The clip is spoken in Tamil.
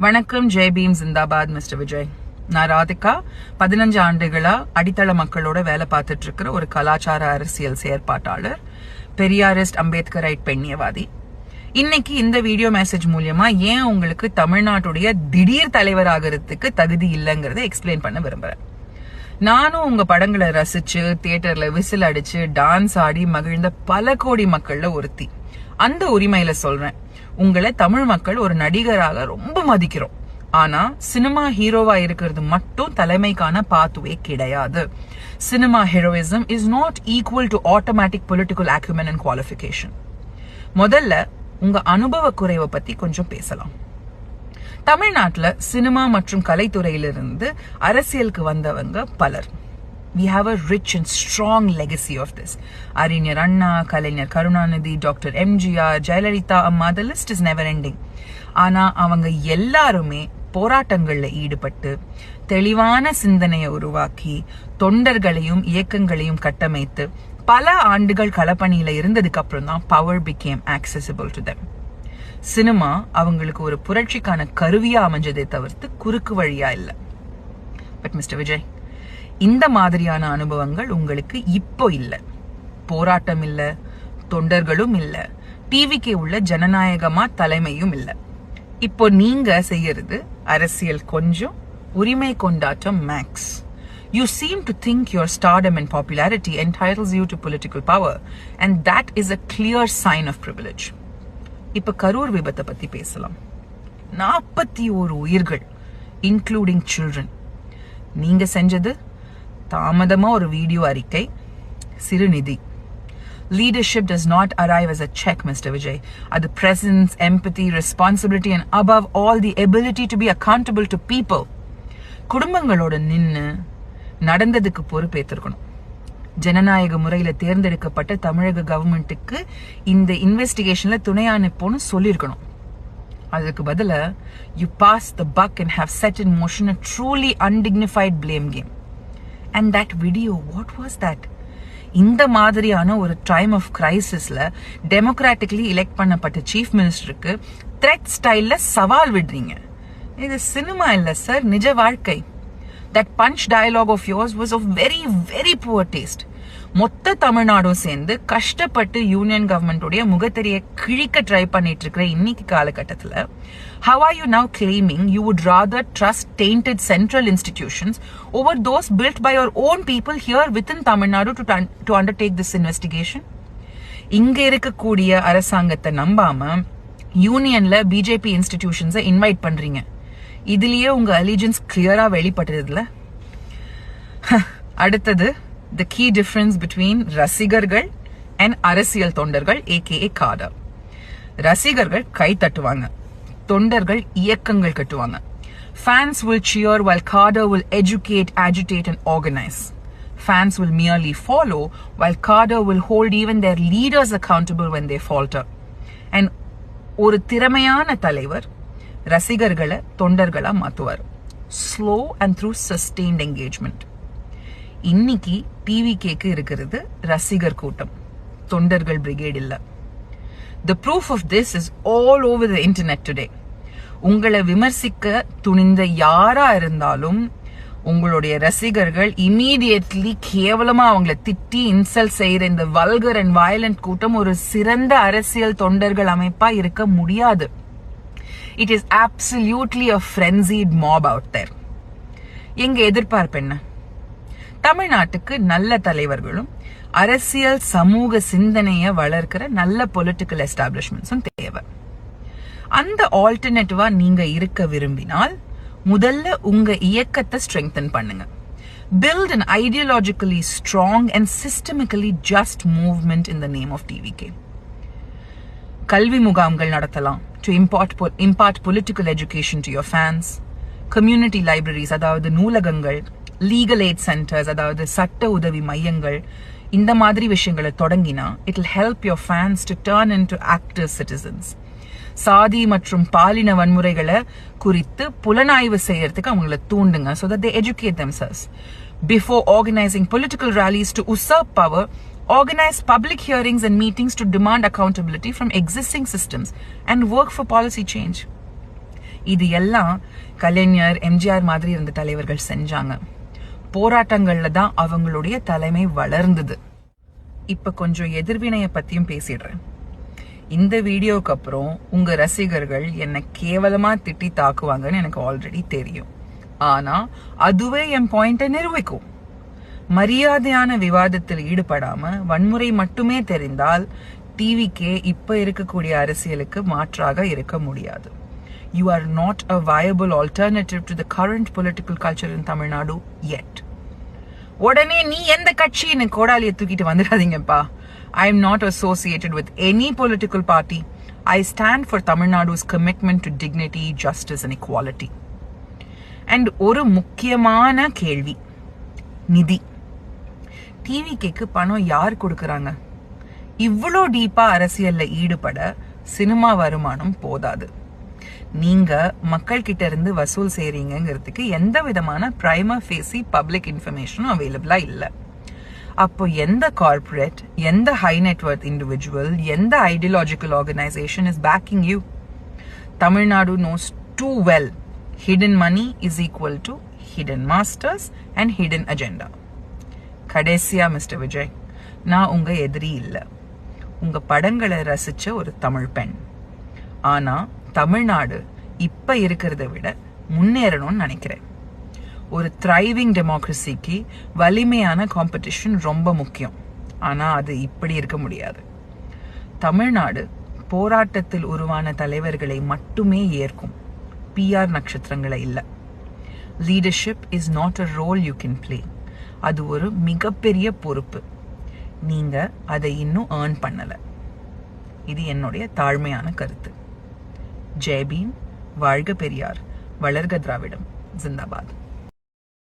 வணக்கம் ஜெய் பீம் ஜிந்தாபாத் மிஸ்டர் விஜய். நான் ராதிகா. பதினஞ்சு ஆண்டுகளா அடித்தள மக்களோட வேலை பார்த்துட்டு இருக்கிற ஒரு கலாச்சார அரசியல் செயற்பாட்டாளர் பெரியாரிஸ்ட் ரைட் பெண்ணியவாதி. இன்னைக்கு இந்த வீடியோ மெசேஜ் மூலியமா ஏன் உங்களுக்கு தமிழ்நாட்டுடைய திடீர் தலைவர் ஆகிறதுக்கு தகுதி இல்லைங்கிறத எக்ஸ்பிளைன் பண்ண விரும்புறேன். நானும் உங்க படங்களை ரசிச்சு தியேட்டர்ல விசில் அடிச்சு டான்ஸ் ஆடி மகிழ்ந்த பல கோடி மக்கள்ல ஒருத்தி. அந்த உரிமையில சொல்றேன். உங்களை தமிழ் மக்கள் ஒரு நடிகராக ரொம்ப மதிக்கிறோம். ஆனா சினிமா ஹீரோவா இருக்கிறது மட்டும் தலைமைக்கான பாத்துவே கிடையாது. Cinema heroism is not equal to automatic political acumen and qualification முதல்ல உங்க அனுபவ குறைவை பத்தி கொஞ்சம் பேசலாம். தமிழ்நாட்டில் சினிமா மற்றும் கலைத்துறையிலிருந்து அரசியலுக்கு வந்தவங்க பலர். We have a rich and strong legacy of this. அறிஞர் அண்ணா கலைஞர் கருணாநிதி டாக்டர் எம்ஜிஆர் ஜெயலலிதா அம்மா the list is never ending. ஆனால் அவங்க எல்லாருமே போராட்டங்களில் ஈடுபட்டு தெளிவான சிந்தனையை உருவாக்கி தொண்டர்களையும் இயக்கங்களையும் கட்டமைத்து பல ஆண்டுகள் களப்பணியில் இருந்ததுக்கு அப்புறம் தான் power become accessible to them cinema அவங்களுக்கு ஒரு புரட்சிக்கான கருவியா அமைஞ்சதை தவிர்த்து குறுக்கு வழியா இல்லை. பட் மிஸ்டர் விஜய் இந்த மாதிரியான அனுபவங்கள் உங்களுக்கு இப்போ இல்ல. போராட்டம் இல்ல தொண்டர்களும் இல்ல டிவிக்கு உள்ள ஜனநாயகமா தலைமையும் இல்ல. இப்போ நீங்க செய்யறது அரசியல் கொஞ்சம் உரிமை கொண்டாட்டம் makes You seem to think your stardom and popularity entitles you to political power, and that is a clear sign of privilege. இப்ப கரூர் விபத்தை பத்தி பேசலாம். நாற்பத்தி ஒரு உயிர்கள் இன்க்ளூடிங் சில்ட்ரன் நீங்க செஞ்சது? தாமதமா ஒரு வீடியோ அறிக்கை. சிறுநிதி. Leadership does not arrive as a check mr vijay. அது presence empathy responsibility and above all the ability to be accountable to people. குடும்பங்களோட நின்று நடந்ததுக்கு பொறுப்பேற்றிருக்கணும் ஜனநாயக முறையில் தேர்ந்தெடுக்கப்பட்ட தமிழக கவர்மெண்ட்டுக்கு இந்த இன்வெஸ்டிகேஷனில் துணை அனுப்போன்னு சொல்லியிருக்கணும். அதுக்கு பதில you pass the buck and have set in motion a truly undignified blame game and that video what was that இந்த மாதிரியான ஒரு டைம் ஆஃப் கிரைசிஸ்ல டெமோக்ராட்டிக்லி எலெக்ட் பண்ணப்பட்ட சீஃப் மினிஸ்டருக்கு த்ரெட் ஸ்டைல்ல சவால் விடுறீங்க. இது சினிமா இல்ல சார் நிஜ வாழ்க்கை. That punch dialogue of yours was of very very poor taste மொத்த தமிழ்நாடும் சேர்ந்து கஷ்டப்பட்டு யூனியன் கவர்மெண்டோடைய முகத்தெரிய கிழிக்க ட்ரை பண்ணிட்டு இருக்கிற இன்னைக்கு காலகட்டத்தில் how are you now claiming you would rather trust tainted central institutions over those built by your own people here with in Tamil Nadu to to undertake this investigation இங்க இருக்கக்கூடிய அரசாங்கத்தை நம்பாம யூனியன்ல பிஜேபி இன்ஸ்டிடியூஷன்ஸை இன்வைட் பண்றீங்க. இதுலயே உங்க அலிஜென்ஸ் கிளியரா வெளிப்பட்டதுல அடுத்தது த கீ டிஃபரன்ஸ் பிட்வீன் ரசிகர்கள் அண்ட் அரசியல் தொண்டர்கள் ஏகே காடா ரசிகர்கள் கை தட்டுவாங்க. தொண்டர்கள் இயக்கங்கள் கட்டுவாங்க. Fans will cheer while cadre will educate agitate and organise fans will merely follow while cadre will hold even their leaders accountable when they falter and ஒரு திறமையான தலைவர் ரசிகர்களை தொண்டர்களாக மாற்றுவார் slow and through sustained engagement இன்னைக்கு டிவி கேக்கு இருக்கிறது ரசிகர் கூட்டம். தொண்டர்கள் பிரிகேட் இல்ல. The proof of this is all over the internet today உங்களை விமர்சிக்க துணிந்த யாரா இருந்தாலும் உங்களுடைய ரசிகர்கள் இமீடியட்லி கேவலமா அவங்கள திட்டி இன்சல்ட் செய்யற இந்த வல்கர் அண்ட் வயலண்ட் கூட்டம் ஒரு சிறந்த அரசியல் தொண்டர்கள் அமைப்பா இருக்க முடியாது. It is absolutely a frenzied mob out there எங்க எதிர்பார்ப்பு என்ன? தமிழ்நாட்டுக்கு நல்ல தலைவர்களும் அரசியல் சமூக சிந்தனையை வளர்க்கிற நல்ல பொலிட்டிக்கல் எஸ்டாப்ளிஷ்மெண்ட்ஸும் தேவை. அந்த ஆல்டர்னேட்டிவா நீங்க இருக்க விரும்பினால் முதல்ல உங்க இயக்கத்தை ஸ்ட்ரெங்தன் பண்ணுங்க. Build and ideologically strong and systemically just movement in the name of TVK கல்வி முகாம்கள் நடத்தலாம். To impart impart political education to your fans community libraries அதாவது நூலகங்கள் லீகல் எய்ட் சென்டர்ஸ் அதாவது சட்ட உதவி மையங்கள் இந்த மாதிரி விஷயங்களை தொடங்கினா it will help your fans to turn in to active citizens சாதி மற்றும் பாலின வன்முறைகளை குறித்து புலனாய்வு செய்யறதுக்கு அவங்கள தூண்டுங்க so that they educate themselves before organising political rallies to usurp power organise public hearings and meetings to demand accountability from existing systems and work for policy change இது எல்லாம் கலைஞர் எம்ஜிஆர் மாதிரி இருந்த தலைவர்கள் செஞ்சாங்க போராட்டங்கள்ல தான் அவங்களுடைய தலைமை வளர்ந்தது. இப்ப கொஞ்சம் எதிர்வினைய பத்தியும் பேசிடுறேன். இந்த வீடியோக்கு அப்புறம் உங்க ரசிகர்கள் என்னை கேவலமா திட்டி தாக்குவாங்கன்னு எனக்கு ஆல்ரெடி தெரியும். ஆனா அதுவே என் பாயிண்ட நிரூபிக்கும். மரியாதையான விவாதத்தில் ஈடுபடாம வன்முறை மட்டுமே தெரிந்தால் டிவிக்கே இப்ப இருக்கக்கூடிய அரசியலுக்கு மாற்றாக இருக்க முடியாது. You are not a viable alternative to the current current political culture Tamil Tamil Nadu yet. உடனே நீ எந்த கட்சின்னு கோடாலியை தூக்கிட்டு வந்துடாதீங்கப்பா. I am not associated with any political party I stand for Tamil Nadu's commitment to dignity justice and equality and ஒரு முக்கியமான கேள்வி. நிதி. டிவிக்கு பணம் யார் கொடுக்குறாங்க? இவ்வளோ டீப்பா அரசியல்ல ஈடுபட சினிமா வருமானம் போதாது. நீங்க மக்கள் கிட்ட இருந்து வசூல் செய்றீங்கிறதுக்கு எந்த விதமான பிரைமா ஃபேஸி பப்ளிக் இன்ஃபர்மேஷனும் அவைலபிளா இல்லை. அப்போ எந்த கார்ப்பரேட் எந்த ஹை நெட்வொர்க் இண்டிவிஜுவல் எந்த ideological organisation is backing you Tamil Nadu knows too well hidden money is equal to hidden masters and hidden agenda கடைசியா மிஸ்டர் விஜய் நான் உங்க எதிரி இல்லை. உங்க படங்களை ரசிச்ச ஒரு தமிழ் பெண். ஆனா தமிழ்நாடு இப்போ இருக்கிறத விட முன்னேறணும்னு நினைக்கிறேன். ஒரு த்ரைவிங் டெமோக்ரஸிக்கு வலிமையான காம்படிஷன் ரொம்ப முக்கியம். ஆனால் அது இப்படி இருக்க முடியாது. தமிழ்நாடு போராட்டத்தில் உருவான தலைவர்களை மட்டுமே ஏற்கும். பிஆர் நட்சத்திரங்களை இல்லை. Leadership is not a role you can play அது ஒரு மிகப்பெரிய பொறுப்பு. நீங்கள் அதை இன்னும் ஏர்ன் பண்ணலை. இது என்னுடைய தாழ்மையான கருத்து. ஜெய்பீம் வாழ்க பெரியார் வளர்க திராவிடம் ஜிந்தாபாத்.